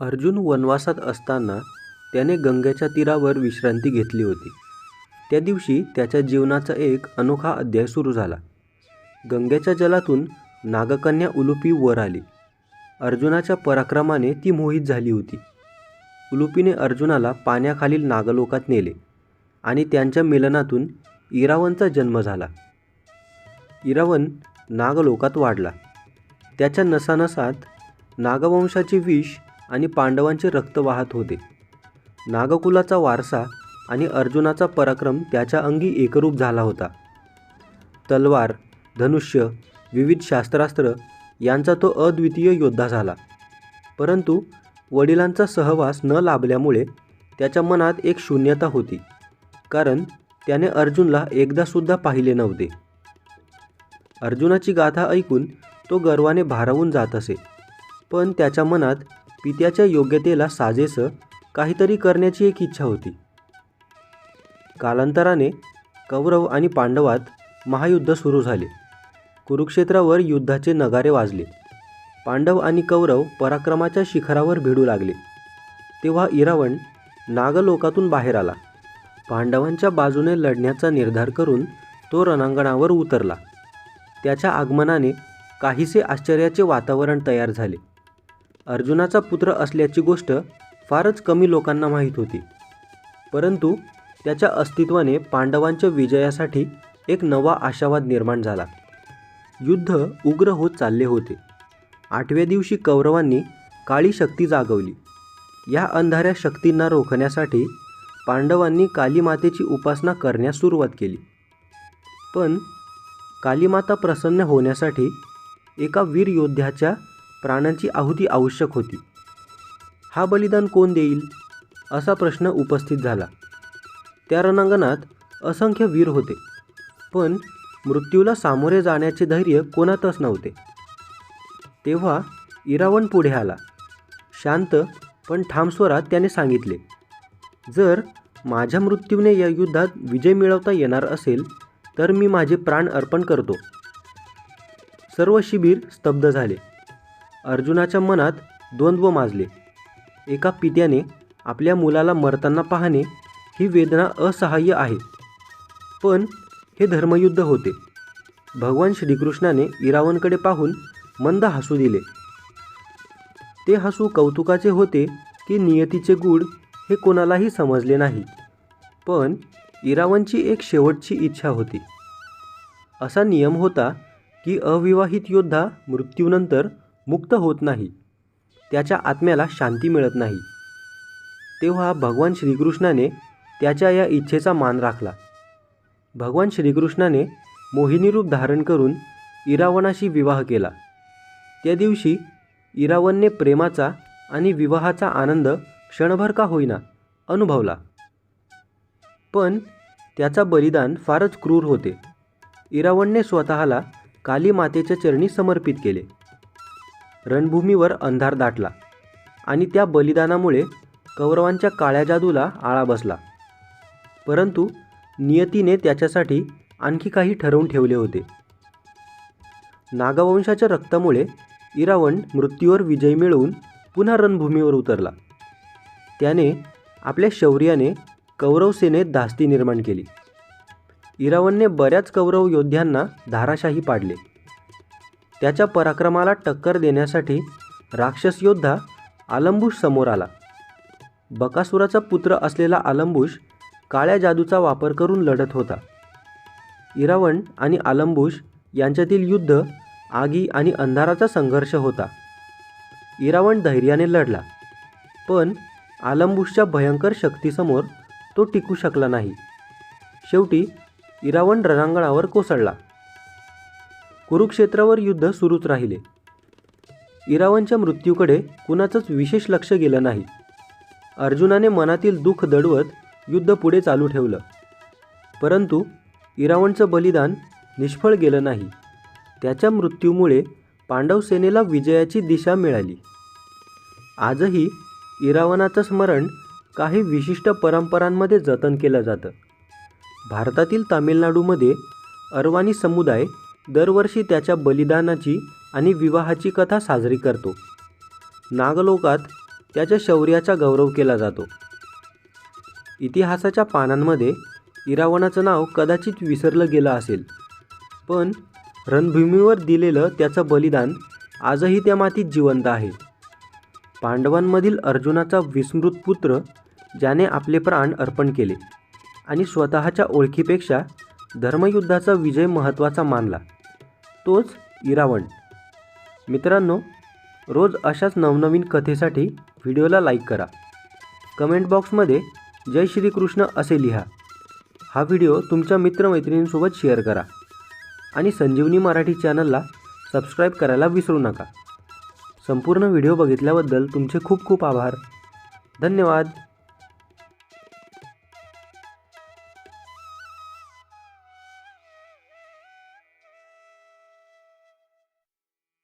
अर्जुन वनवासात असताना त्याने गंगेच्या तीरावर विश्रांती घेतली होती. त्या दिवशी त्याच्या जीवनाचा एक अनोखा अध्याय सुरू झाला. गंगेच्या जलातून नागकन्या उलुपी वर आली. अर्जुनाच्या पराक्रमाने ती मोहित झाली होती. उलुपीने अर्जुनाला पाण्याखालील नागलोकात नेले आणि त्यांच्या मिलनातून इरावणचा जन्म झाला. इरावण नागलोकात वाढला. त्याच्या नसानसात नागवंशाचे विष आणि पांडवांचे रक्त वाहत होते. नागकुलाचा वारसा आणि अर्जुनाचा पराक्रम त्याच्या अंगी एकरूप झाला होता. तलवार धनुष्य विविध शास्त्रास्त्र यांचा तो अद्वितीय योद्धा झाला. परंतु वडिलांचा सहवास न लाभल्यामुळे त्याच्या मनात एक शून्यता होती. कारण त्याने अर्जुनला एकदासुद्धा पाहिले नव्हते. अर्जुनाची गाथा ऐकून तो गर्वाने भारावून जात असे. पण त्याच्या मनात पित्याच्या योग्यतेला साजेसं काहीतरी करण्याची एक इच्छा होती. कालांतराने कौरव आणि पांडवात महायुद्ध सुरू झाले. कुरुक्षेत्रावर युद्धाचे नगारे वाजले. पांडव आणि कौरव पराक्रमाच्या शिखरावर भिडू लागले. तेव्हा इरावण नागलोकातून बाहेर आला. पांडवांच्या बाजूने लढण्याचा निर्धार करून तो रणांगणावर उतरला. त्याच्या आगमनाने काहीसे आश्चर्याचे वातावरण तयार झाले. अर्जुनाचा पुत्र असल्याची गोष्ट फारच कमी लोकांना माहीत होती. परंतु त्याच्या अस्तित्वाने पांडवांच्या विजयासाठी एक नवा आशावाद निर्माण झाला. युद्ध उग्र होत चालले होते. आठव्या दिवशी कौरवांनी काळी शक्ती जागवली. या अंधाऱ्या शक्तींना रोखण्यासाठी पांडवांनी कालीमातेची उपासना करण्यास सुरुवात केली. पण कालीमाता प्रसन्न होण्यासाठी एका वीर योद्ध्याच्या प्राणांची आहुती आवश्यक होती. हा बलिदान कोण देईल? असा प्रश्न उपस्थित झाला. त्या रणांगणात असंख्य वीर होते. पण मृत्यूला सामोरे जाण्याचे धैर्य कोणातच नव्हते. तेव्हा इरावण पुढे आला. शांत पण ठाम स्वरात त्याने सांगितले जर माझ्या मृत्यूने या युद्धात विजय मिळवता येणार असेल तर मी माझे प्राण अर्पण करतो. सर्व शिबिर स्तब्ध झाले. अर्जुनाच्या मनात द्वंद्व माजले. एका पित्याने आपल्या मुलाला मरताना पाहणे ही वेदना असहाय्य आहे. पण हे धर्मयुद्ध होते. भगवान श्रीकृष्णाने इरावणकडे पाहून मंद हसू दिले. ते हसू कौतुकाचे होते की नियतीचे गूढ हे कोणालाही समजले नाही. पण इरावणची एक शेवटची इच्छा होती. असा नियम होता की अविवाहित योद्धा मृत्यूनंतर मुक्त होत नाही. त्याच्या आत्म्याला शांती मिळत नाही. तेव्हा भगवान श्रीकृष्णाने त्याच्या या इच्छेचा मान राखला. भगवान श्रीकृष्णाने मोहिनीरूप धारण करून इरावणाशी विवाह केला. त्या दिवशी इरावनने प्रेमाचा आणि विवाहाचा आनंद क्षणभर का होईना अनुभवला. पण त्याचा बलिदान फारच क्रूर होते. इरावणने स्वतःला काली मातेच्या चरणी समर्पित केले. रणभूमीवर अंधार दाटला आणि त्या बलिदानामुळे कौरवांच्या काळ्या जादूला आळा बसला. परंतु नियतीने त्याच्यासाठी आणखी काही ठरवून ठेवले होते. नागवंशाच्या रक्तामुळे इरावण मृत्यूवर विजय मिळवून पुन्हा रणभूमीवर उतरला. त्याने आपल्या शौर्याने कौरवसेनेत धास्ती निर्माण केली. इरावणने बऱ्याच कौरव योद्ध्यांना धाराशाही पाडले. त्याच्या पराक्रमाला टक्कर देण्यासाठी राक्षस योद्धा आलंबुश समोर आला. बकासुराचा पुत्र असलेला आलंबुश काळ्या जादूचा वापर करून लढत होता. इरावण आणि आलंबुश यांच्यातील युद्ध आगी आणि अंधाराचा संघर्ष होता. इरावण धैर्याने लढला पण आलंबुशच्या भयंकर शक्तीसमोर तो टिकू शकला नाही. शेवटी इरावण रणांगणावर कोसळला. कुरुक्षेत्रावर युद्ध सुरूच राहिले. इरावणच्या मृत्यूकडे कुणाचंच विशेष लक्ष गेलं नाही. अर्जुनाने मनातील दुःख दडवत युद्ध पुढे चालू ठेवलं. परंतु इरावणचं बलिदान निष्फळ गेलं नाही. त्याच्या मृत्यूमुळे पांडव सेनेला विजयाची दिशा मिळाली. आजही इरावणाचं स्मरण काही विशिष्ट परंपरांमध्ये जतन केलं जातं. भारतातील तामिळनाडूमध्ये अरवानी समुदाय दरवर्षी त्याच्या बलिदानाची आणि विवाहाची कथा साजरी करतो. नागलोकात त्याच्या शौर्याचा गौरव केला जातो. इतिहासाच्या पानांमध्ये इरावणाचं नाव कदाचित विसरलं गेलं असेल पण रणभूमीवर दिलेलं त्याचं बलिदान आजही त्या मातीत जिवंत आहे. पांडवांमधील अर्जुनाचा विस्मृत पुत्र ज्याने आपले प्राण अर्पण केले आणि स्वतःच्या ओळखीपेक्षा धर्मयुद्धाचा विजय महत्त्वाचा मानला. तोच इरावण. मित्रांनो रोज अशाच नवनवीन कथेसाठी व्हिडिओला लाईक करा. कमेंट बॉक्समध्ये जय श्रीकृष्ण असे लिहा. हा व्हिडिओ तुमच्या मित्रमैत्रिणींसोबत शेअर करा. आणि संजीवनी मराठी चॅनलला सबस्क्राईब करायला विसरू नका. संपूर्ण व्हिडिओ बघितल्याबद्दल तुमचे खूप खूप आभार. धन्यवाद.